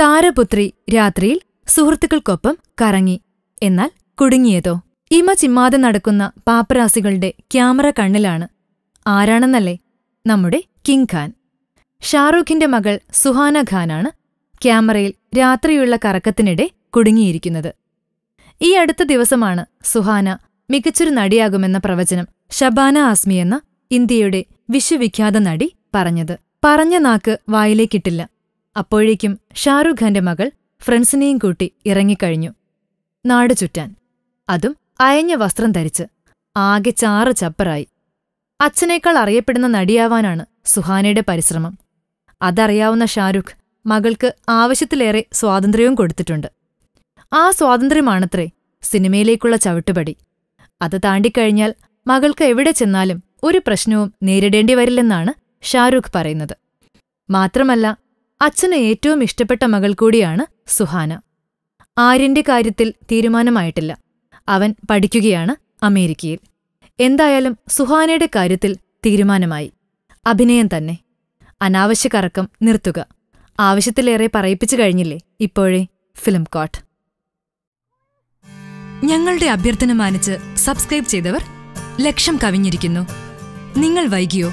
താരപുത്രി രാത്രിയിൽ സുഹൃത്തുക്കൾക്കൊപ്പം കറങ്ങി. എന്നാൽ കുടുങ്ങിയതോ? ഇമ ചിമ്മാതെ നടക്കുന്ന പാപ്പരാസികളുടെ ക്യാമറ കണ്ണിലാണ്. ആരാണെന്നല്ലേ? നമ്മുടെ കിങ് ഖാൻ. ഷാറൂഖിന്റെ മകൾ സുഹാന ഖാനാണ് ക്യാമറയിൽ രാത്രിയുള്ള കറക്കത്തിനിടെ കുടുങ്ങിയിരിക്കുന്നത്. ഈ അടുത്ത ദിവസമാണ് സുഹാന മികച്ചൊരു നടിയാകുമെന്ന പ്രവചനം ഷബാന ആസ്മി എന്ന ഇന്ത്യയുടെ വിശ്വവിഖ്യാത നടി പറഞ്ഞത്. പറഞ്ഞ നാക്ക് വായിലേക്കിട്ടില്ല. അപ്പോഴേക്കും ഷാറുഖ് ഖാന്റെ മകൾ ഫ്രണ്ട്സിനെയും കൂട്ടി ഇറങ്ങിക്കഴിഞ്ഞു. നാട് ചുറ്റാൻ. അതും അയഞ്ഞ വസ്ത്രം ധരിച്ച് ആകെ ചാറ് ചപ്പറായി. അച്ഛനേക്കാൾ അറിയപ്പെടുന്ന നടിയാവാനാണ് സുഹാനയുടെ പരിശ്രമം. അതറിയാവുന്ന ഷാരൂഖ് മകൾക്ക് ആവശ്യത്തിലേറെ സ്വാതന്ത്ര്യവും കൊടുത്തിട്ടുണ്ട്. ആ സ്വാതന്ത്ര്യമാണത്രേ സിനിമയിലേക്കുള്ള ചവിട്ടുപടി. അത് താണ്ടിക്കഴിഞ്ഞാൽ മകൾക്ക് എവിടെ ചെന്നാലും ഒരു പ്രശ്നവും നേരിടേണ്ടി വരില്ലെന്നാണ് ഷാരൂഖ് പറയുന്നത്. മാത്രമല്ല അച്ഛന് ഏറ്റവും ഇഷ്ടപ്പെട്ട മകൾ കൂടിയാണ് സുഹാന. ആര്യന്റെ കാര്യത്തിൽ തീരുമാനമായിട്ടില്ല. അവൻ പഠിക്കുകയാണ് അമേരിക്കയിൽ. എന്തായാലും സുഹാനയുടെ കാര്യത്തിൽ തീരുമാനമായി. അഭിനയം തന്നെ. അനാവശ്യ കറക്കം നിർത്തുക. ആവശ്യത്തിലേറെ പറയിപ്പിച്ചു കഴിഞ്ഞില്ലേ ഇപ്പോഴേ ഫിലിം കോട്ട്. ഞങ്ങളുടെ അഭ്യർത്ഥന മാനിച്ച് സബ്സ്ക്രൈബ് ചെയ്തവർ ലക്ഷം കവിഞ്ഞിരിക്കുന്നു. നിങ്ങൾ വൈകിയോ?